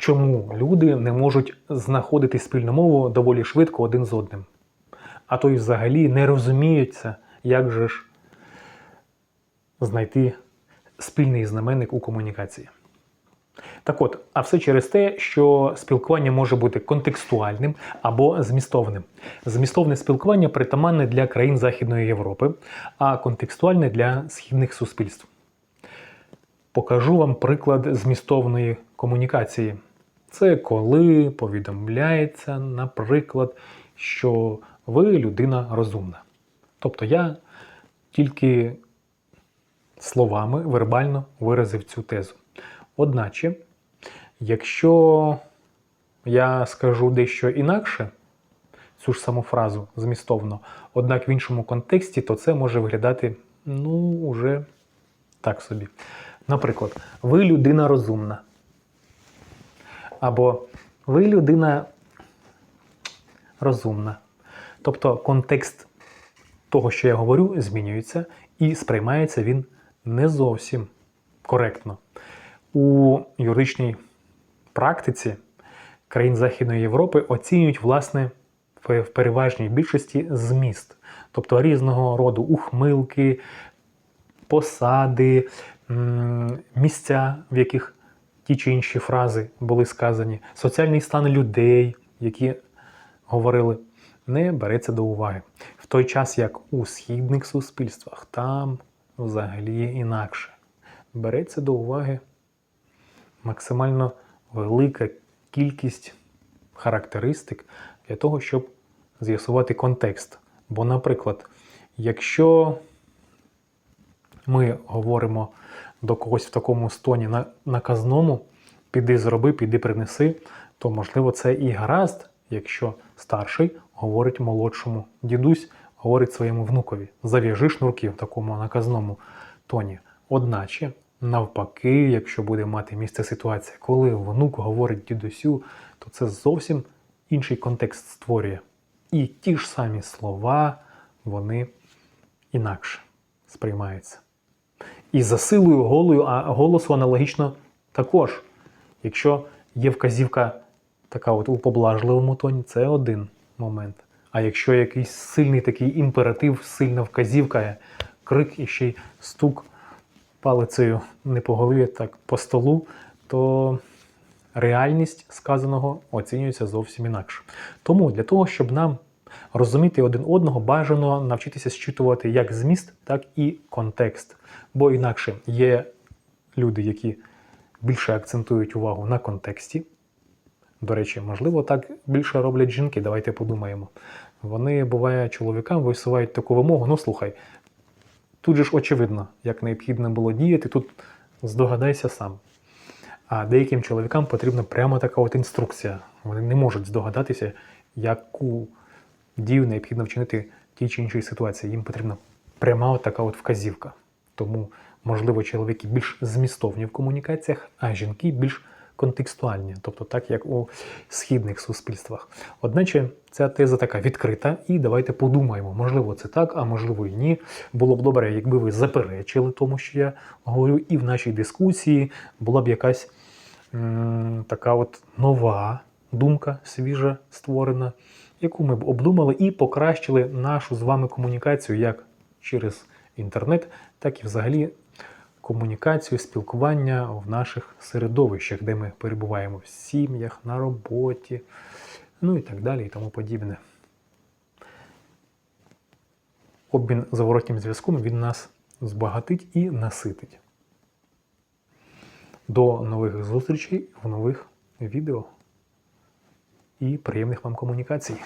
чому люди не можуть знаходити спільну мову доволі швидко один з одним. А то й взагалі не розуміються, як же ж знайти спільний знаменник у комунікації. Так от, а все через те, що спілкування може бути контекстуальним або змістовним. Змістовне спілкування притаманне для країн Західної Європи, а контекстуальне для східних суспільств. Покажу вам приклад змістовної комунікації. Це коли повідомляється, наприклад, що ви людина розумна. Тобто я тільки словами вербально виразив цю тезу. Одначе, якщо я скажу дещо інакше, цю ж саму фразу змістовно, однак в іншому контексті, то це може виглядати ну, уже так собі. Наприклад, ви людина розумна. Або ви людина розумна. Тобто контекст того, що я говорю, змінюється, і сприймається він не зовсім коректно. У юридичній практиці країн Західної Європи оцінюють власне в переважній більшості зміст, тобто різного роду ухмилки, посади, місця, в яких ті чи інші фрази були сказані, соціальний стан людей, які говорили, не береться до уваги. В той час, як у східних суспільствах, там взагалі інакше. Береться до уваги максимально велика кількість характеристик для того, щоб з'ясувати контекст. Бо, наприклад, якщо ми говоримо до когось в такому стоні наказному, піди зроби, піди принеси, то можливо це і гаразд, якщо старший говорить молодшому, дідусь говорить своєму внукові, зав'яжи шнурки в такому наказному тоні. Одначе, навпаки, якщо буде мати місце ситуація, коли внук говорить дідусю, то це зовсім інший контекст створює. І ті ж самі слова, вони інакше сприймаються. І за силою голою, а голосу аналогічно також. Якщо є вказівка така от у поблажливому тоні, це один момент. А якщо якийсь сильний такий імператив, сильна вказівка, крик і ще й стук палицею не по голові, так по столу, то реальність сказаного оцінюється зовсім інакше. Тому для того, щоб нам розуміти один одного, бажано навчитися зчитувати як зміст, так і контекст. Бо інакше є люди, які більше акцентують увагу на контексті. До речі, можливо, так більше роблять жінки. Давайте подумаємо. Вони, буває, чоловікам висувають таку вимогу: ну слухай, тут же ж очевидно, як необхідно було діяти, тут здогадайся сам. А деяким чоловікам потрібна прямо така от інструкція. Вони не можуть здогадатися, яку дію необхідно вчинити в тій чи іншій ситуації. Їм потрібна пряма от така от вказівка. Тому, можливо, чоловіки більш змістовні в комунікаціях, а жінки більш контекстуальні, тобто так, як у східних суспільствах. Одначе ця теза така відкрита, і давайте подумаємо, можливо, це так, а можливо і ні. Було б добре, якби ви заперечили тому, що я говорю, і в нашій дискусії була б якась м, така от нова думка, свіжа створена, яку ми б обдумали і покращили нашу з вами комунікацію як через інтернет, так і взагалі комунікацію, спілкування в наших середовищах, де ми перебуваємо в сім'ях, на роботі, ну і так далі, і тому подібне. Обмін зворотнім зв'язком він нас збагатить і наситить. До нових зустрічей в нових відео і приємних вам комунікацій.